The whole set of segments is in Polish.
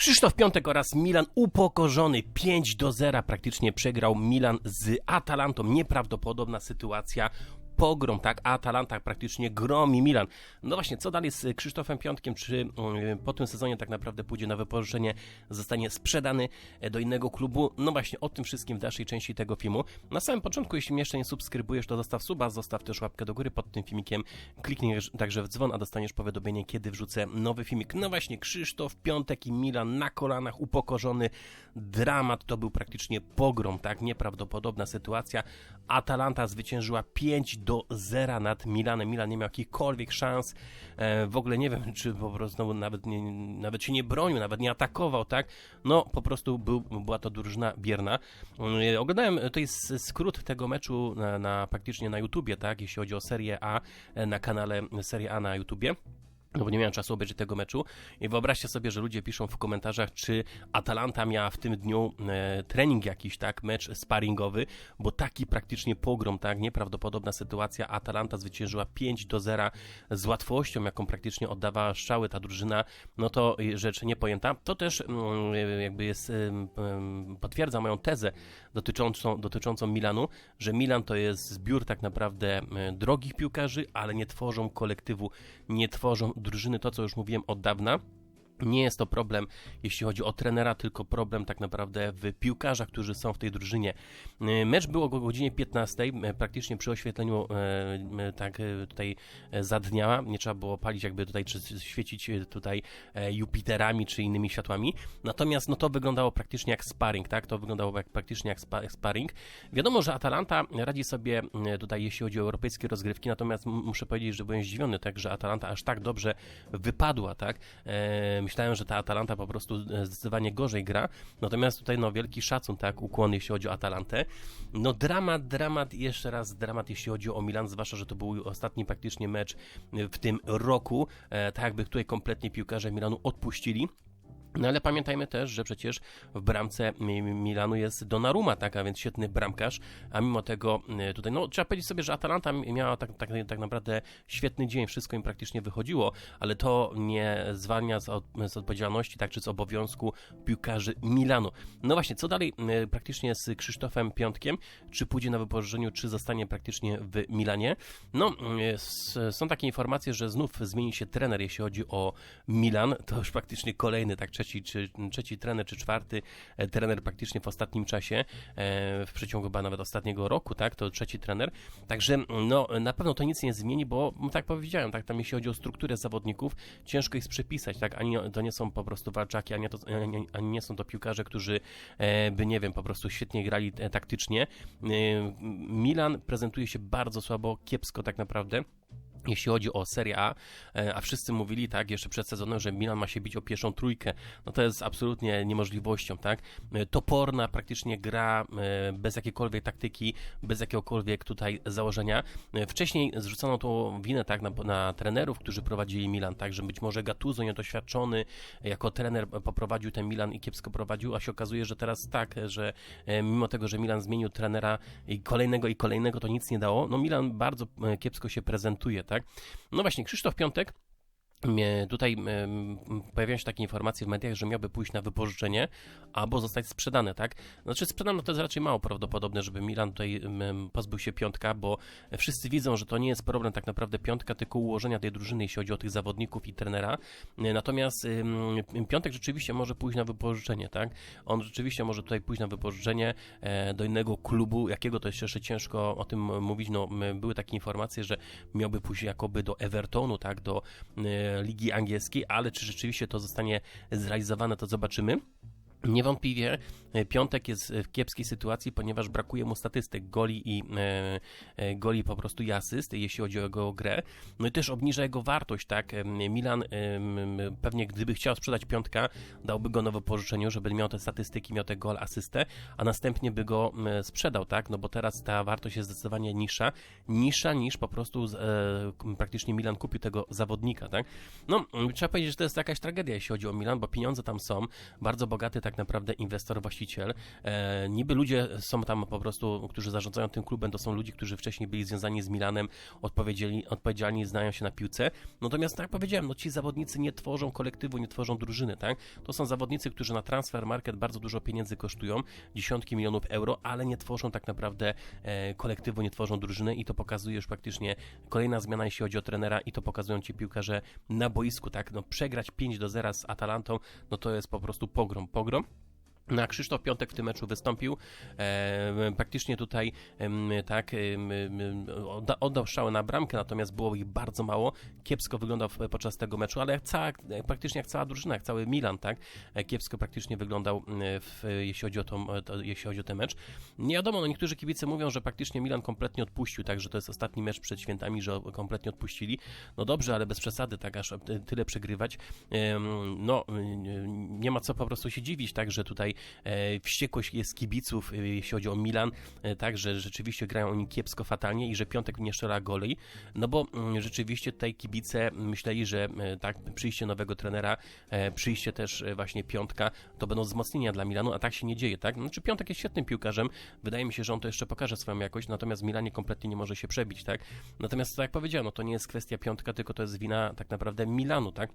Krzysztof Piątek oraz Milan upokorzony 5 do 0 praktycznie przegrał Milan z Atalantą. Nieprawdopodobna sytuacja pogrom, tak? A Atalanta praktycznie gromi Milan. No właśnie, co dalej z Krzysztofem Piątkiem? Czy mm, po tym sezonie tak naprawdę pójdzie na wypożyczenie, zostanie sprzedany e, do innego klubu? No właśnie, o tym wszystkim w dalszej części tego filmu. Na samym początku, jeśli mnie jeszcze nie subskrybujesz, to zostaw suba, zostaw też łapkę do góry pod tym filmikiem, kliknij także w dzwon, a dostaniesz powiadomienie, kiedy wrzucę nowy filmik. No właśnie, Krzysztof Piątek i Milan na kolanach, upokorzony, dramat, to był praktycznie pogrom, tak? Nieprawdopodobna sytuacja. Atalanta zwyciężyła 5 do do zera nad Milanem. Milan nie miał jakichkolwiek szans. E, w ogóle nie wiem, czy po prostu nawet, nie, nawet się nie bronił, nawet nie atakował, tak? No, po prostu był, była to drużyna bierna. E, oglądałem, to jest skrót tego meczu na, na praktycznie na YouTubie, tak? Jeśli chodzi o Serię A, e, na kanale Serie A na YouTubie no bo nie miałem czasu obejrzeć tego meczu. I wyobraźcie sobie, że ludzie piszą w komentarzach, czy Atalanta miała w tym dniu e, trening jakiś, tak, mecz sparingowy, bo taki praktycznie pogrom, tak, nieprawdopodobna sytuacja. Atalanta zwyciężyła 5 do 0 z łatwością, jaką praktycznie oddawała strzały ta drużyna, no to rzecz niepojęta. To też mm, jakby jest, potwierdza moją tezę dotyczącą, dotyczącą Milanu, że Milan to jest zbiór tak naprawdę drogich piłkarzy, ale nie tworzą kolektywu, nie tworzą drużyny, to co już mówiłem od dawna. Nie jest to problem, jeśli chodzi o trenera, tylko problem tak naprawdę w piłkarzach, którzy są w tej drużynie. E, mecz był o godzinie 15, e, praktycznie przy oświetleniu e, tak tutaj za dnia. Nie trzeba było palić jakby tutaj, czy świecić tutaj Jupiterami, czy innymi światłami. Natomiast no to wyglądało praktycznie jak sparring, tak? To wyglądało jak, praktycznie jak sparring. Wiadomo, że Atalanta radzi sobie tutaj, jeśli chodzi o europejskie rozgrywki, natomiast muszę powiedzieć, że byłem zdziwiony, tak, że Atalanta aż tak dobrze wypadła, tak? Myślałem, że ta Atalanta po prostu zdecydowanie gorzej gra. Natomiast tutaj no wielki szacun, tak, ukłon jeśli chodzi o Atalantę. No dramat, dramat jeszcze raz dramat jeśli chodzi o Milan, zwłaszcza, że to był ostatni praktycznie mecz w tym roku. E, tak jakby tutaj kompletnie piłkarze Milanu odpuścili. No ale pamiętajmy też, że przecież w bramce Milanu jest Donnarumma, tak, a więc świetny bramkarz, a mimo tego e, tutaj, no trzeba powiedzieć sobie, że Atalanta miała tak, tak, tak naprawdę świetny dzień, wszystko im praktycznie wychodziło, ale to nie zwalnia z, od, z odpowiedzialności, tak, czy z obowiązku piłkarzy Milanu. No właśnie, co dalej e, praktycznie z Krzysztofem Piątkiem, czy pójdzie na wypożyczeniu, czy zostanie praktycznie w Milanie? No, e, są takie informacje, że znów zmieni się trener, jeśli chodzi o Milan, to już praktycznie kolejny, tak, trzeci, czy, trzeci trener, czy czwarty e, trener praktycznie w ostatnim czasie, e, w przeciągu chyba nawet ostatniego roku, tak, to trzeci trener. Także no, na pewno to nic nie zmieni, bo no, tak powiedziałem, tak, tam jeśli chodzi o strukturę zawodników, ciężko ich przepisać, tak, ani to nie są po prostu walczaki, ani, to, ani, ani nie są to piłkarze, którzy e, by, nie wiem, po prostu świetnie grali taktycznie. Milan prezentuje się bardzo słabo, kiepsko tak naprawdę jeśli chodzi o Serie A, e, a wszyscy mówili tak jeszcze przed sezonem, że Milan ma się bić o pierwszą trójkę, no to jest absolutnie niemożliwością, tak? E, toporna praktycznie gra e, bez jakiejkolwiek taktyki, bez jakiegokolwiek tutaj założenia. Wcześniej zrzucano tą winę tak na, na trenerów, którzy prowadzili Milan, tak, że być może Gattuso niedoświadczony jako trener poprowadził ten Milan i kiepsko prowadził, a się okazuje, że teraz tak, że mimo tego, że Milan zmienił trenera i kolejnego i kolejnego, to nic nie dało. No Milan bardzo kiepsko się prezentuje, tak? No właśnie, Krzysztof Piątek Tutaj pojawiają się takie informacje w mediach, że miałby pójść na wypożyczenie albo zostać sprzedany, tak? Znaczy sprzedany to jest raczej mało prawdopodobne, żeby Milan tutaj pozbył się piątka, bo wszyscy widzą, że to nie jest problem tak naprawdę piątka, tylko ułożenia tej drużyny, jeśli chodzi o tych zawodników i trenera. Natomiast piątek rzeczywiście może pójść na wypożyczenie, tak? On rzeczywiście może tutaj pójść na wypożyczenie e, do innego klubu, jakiego to jest jeszcze ciężko o tym mówić, no były takie informacje, że miałby pójść jakoby do Evertonu, tak? Do e, ligi angielskiej, ale czy rzeczywiście to zostanie zrealizowane, to zobaczymy. Niewątpliwie e, Piątek jest w kiepskiej sytuacji, ponieważ brakuje mu statystyk goli i e, e, goli po prostu i asyst, jeśli chodzi o jego grę. No i też obniża jego wartość, tak? Milan e, pewnie gdyby chciał sprzedać Piątka, dałby go nowe pożyczeniu, żeby miał te statystyki, miał te gol, asystę, a następnie by go sprzedał, tak? No bo teraz ta wartość jest zdecydowanie niższa, niższa niż po prostu e, praktycznie Milan kupił tego zawodnika, tak? No, trzeba powiedzieć, że to jest jakaś tragedia, jeśli chodzi o Milan, bo pieniądze tam są, bardzo bogaty tak tak naprawdę inwestor, właściciel. E, niby ludzie są tam po prostu, którzy zarządzają tym klubem, to są ludzie, którzy wcześniej byli związani z Milanem, odpowiedzialni, odpowiedzialni znają się na piłce. Natomiast, tak jak powiedziałem, no ci zawodnicy nie tworzą kolektywu, nie tworzą drużyny, tak? To są zawodnicy, którzy na transfer market bardzo dużo pieniędzy kosztują, dziesiątki milionów euro, ale nie tworzą tak naprawdę e, kolektywu, nie tworzą drużyny i to pokazuje już praktycznie kolejna zmiana, jeśli chodzi o trenera i to pokazują ci piłkarze na boisku, tak? No przegrać 5 do 0 z Atalantą, no to jest po prostu pogrom, pogrom. No, a Krzysztof Piątek w tym meczu wystąpił. E, praktycznie tutaj e, tak e, odda, oddał strzały na bramkę, natomiast było ich bardzo mało. Kiepsko wyglądał podczas tego meczu, ale jak cała, praktycznie jak cała drużyna, jak cały Milan, tak? E, kiepsko praktycznie wyglądał, w, jeśli, chodzi o to, to, jeśli chodzi o ten mecz. Nie wiadomo, no niektórzy kibice mówią, że praktycznie Milan kompletnie odpuścił, tak, że to jest ostatni mecz przed świętami, że kompletnie odpuścili. No dobrze, ale bez przesady, tak, aż tyle przegrywać. No, nie ma co po prostu się dziwić, tak, że tutaj E, wściekłość jest kibiców, e, jeśli chodzi o Milan, e, tak, że rzeczywiście grają oni kiepsko, fatalnie i że Piątek nie strzela goli, no bo mm, rzeczywiście tutaj kibice myśleli, że tak, przyjście nowego trenera, przyjście też właśnie Piątka, to będą wzmocnienia dla Milanu, a tak się nie dzieje, tak? Znaczy Piątek jest świetnym piłkarzem, wydaje mi się, że on to jeszcze pokaże swoją jakość, natomiast Milanie kompletnie nie może się przebić, tak? Natomiast tak jak powiedziałem, no to nie jest kwestia Piątka, tylko to jest wina tak naprawdę Milanu, tak?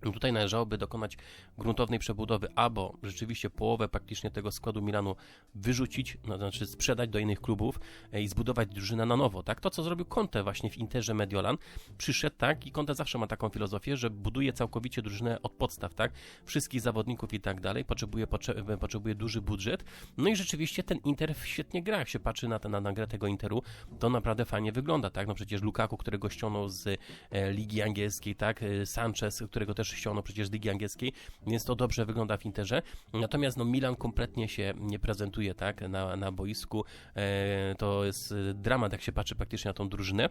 Tutaj należałoby dokonać gruntownej przebudowy, albo rzeczywiście połowę praktycznie tego składu Milanu wyrzucić, no, znaczy sprzedać do innych klubów e, i zbudować drużynę na nowo, tak? To, co zrobił Conte właśnie w Interze Mediolan, przyszedł, tak? I Conte zawsze ma taką filozofię, że buduje całkowicie drużynę od podstaw, tak? Wszystkich zawodników i tak dalej, potrzebuje, potrzebuje, potrzebuje duży budżet, no i rzeczywiście ten Inter świetnie gra, jak się patrzy na, ten, na, na grę tego Interu, to naprawdę fajnie wygląda, tak? No przecież Lukaku, którego ściągnął z e, Ligi Angielskiej, tak? E, Sanchez, którego też też ściągnął przecież z Ligi Angielskiej, więc to dobrze wygląda w Interze. Natomiast no, Milan kompletnie się nie prezentuje tak na, na boisku. E, to jest dramat, jak się patrzy praktycznie na tą drużynę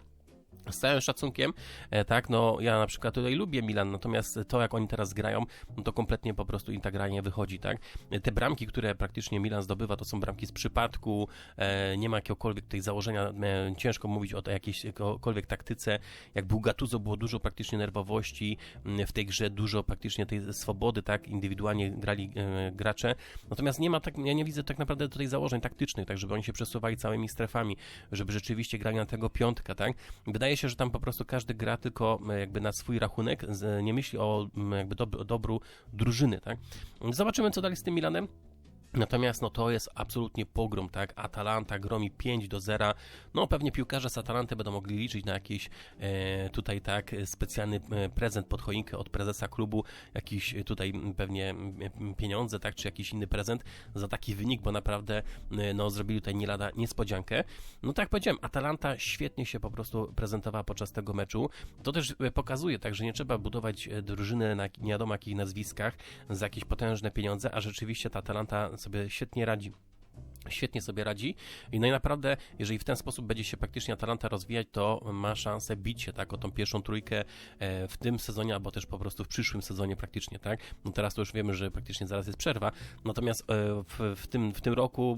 z całym szacunkiem, e, tak, no ja na przykład tutaj lubię Milan, natomiast to jak oni teraz grają, no to kompletnie po prostu im ta gra nie wychodzi, tak. Te bramki, które praktycznie Milan zdobywa, to są bramki z przypadku, e, nie ma jakiegokolwiek tutaj założenia, e, ciężko mówić o jakiejkolwiek taktyce, jak był było dużo praktycznie nerwowości w tej grze, dużo praktycznie tej swobody, tak, indywidualnie grali gracze, natomiast nie ma tak, ja nie widzę tak naprawdę tutaj założeń taktycznych, tak, żeby oni się przesuwali całymi strefami, żeby rzeczywiście grali na tego piątka, tak, wydaje się, że tam po prostu każdy gra tylko e, jakby na swój rachunek, nie myśli o jakby dobru drużyny, tak? Zobaczymy, co dalej z tym Milanem. Natomiast no to jest absolutnie pogrom, tak? Atalanta gromi 5 do 0. No pewnie piłkarze z Atalanty będą mogli liczyć na jakiś e, tutaj tak specjalny e, prezent pod choinkę od prezesa klubu, jakiś tutaj pewnie pieniądze, tak? Czy jakiś inny prezent za taki wynik, bo naprawdę e, no zrobili tutaj nie lada niespodziankę. No tak jak powiedziałem, Atalanta świetnie się po prostu prezentowała podczas tego meczu. To też e, pokazuje, tak, że nie trzeba budować drużyny na nie wiadomo jakich nazwiskach za jakieś potężne pieniądze, a rzeczywiście ta Atalanta sobie świetnie radzi świetnie sobie radzi i no i naprawdę, jeżeli w ten sposób będzie się praktycznie Atalanta rozwijać, to ma szansę bić się tak o tą pierwszą trójkę e, w tym sezonie, albo też po prostu w przyszłym sezonie praktycznie, tak? No teraz to już wiemy, że praktycznie zaraz jest przerwa, natomiast e, w, w, tym, w tym roku,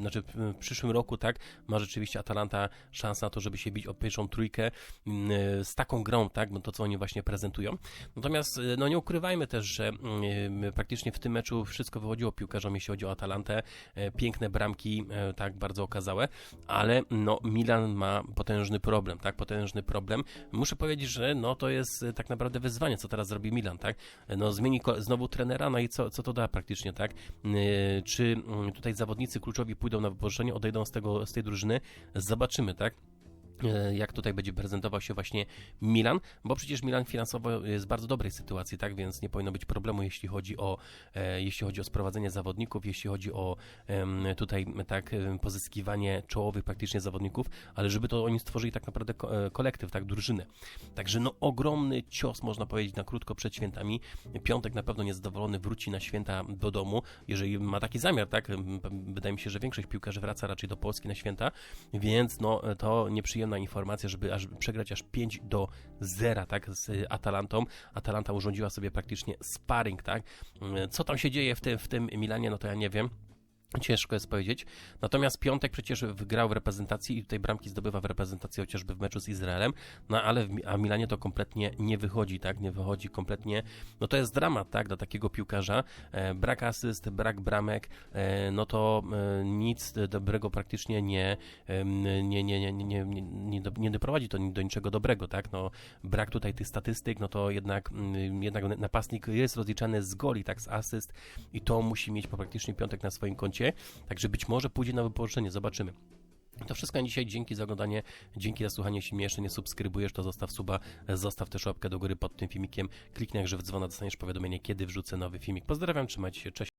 znaczy w przyszłym roku, tak, ma rzeczywiście Atalanta szansę na to, żeby się bić o pierwszą trójkę mm, e, z taką grą, tak, no to co oni właśnie prezentują. Natomiast no nie ukrywajmy też, że mm, praktycznie w tym meczu wszystko wychodziło piłkarzom, jeśli chodzi o Atalantę, piękne braki bramki e, tak bardzo okazałe, ale no Milan ma potężny problem, tak, potężny problem. Muszę powiedzieć, że no to jest e, tak naprawdę wyzwanie, co teraz zrobi Milan, tak? No zmieni znowu trenera, no i co, co to da praktycznie, tak? E, czy mm, tutaj zawodnicy kluczowi pójdą na wypożyczenie, odejdą z tego, z tej drużyny? Zobaczymy, tak? E, jak tutaj będzie prezentował się właśnie Milan, bo przecież Milan finansowo jest w bardzo dobrej sytuacji, tak, więc nie powinno być problemu, jeśli chodzi o, e, jeśli chodzi o sprowadzenie zawodników, jeśli chodzi o e, tutaj tak pozyskiwanie czołowych praktycznie zawodników, ale żeby to oni stworzyli tak naprawdę ko e, kolektyw, tak, drużynę. Także no ogromny cios, można powiedzieć, na krótko przed świętami. Piątek na pewno niezadowolony wróci na święta do domu, jeżeli ma taki zamiar, tak, wydaje mi się, że większość piłkarzy wraca raczej do Polski na święta, więc no to nieprzyjemne przyjemna informacja, żeby aż przegrać aż 5 do 0, tak, z Atalantą. Atalanta urządziła sobie praktycznie sparring, tak. Co tam się dzieje w tym, w tym Milanie, no to ja nie wiem. Ciężko jest powiedzieć. Natomiast Piątek przecież wygrał w reprezentacji i tutaj bramki zdobywa w reprezentacji chociażby w meczu z Izraelem, no ale w a Milanie to kompletnie nie wychodzi, tak? Nie wychodzi kompletnie. No to jest dramat, tak? Dla takiego piłkarza. E, brak asyst, brak bramek, e, no to e, nic dobrego praktycznie nie, nie, nie, nie, nie, nie, nie, do, nie doprowadzi to do niczego dobrego, tak? No brak tutaj tych statystyk, no to jednak, mm, jednak napastnik jest rozliczany z goli, tak? Z asyst i to musi mieć praktycznie Piątek na swoim koncie. Także być może pójdzie na wypożyczenie, zobaczymy. To wszystko na dzisiaj. Dzięki za oglądanie, dzięki za słuchanie. Jeśli mnie jeszcze nie subskrybujesz, to zostaw suba, zostaw też łapkę do góry pod tym filmikiem. Kliknij jak w dzwona, dostaniesz powiadomienie, kiedy wrzucę nowy filmik. Pozdrawiam, trzymajcie się, cześć.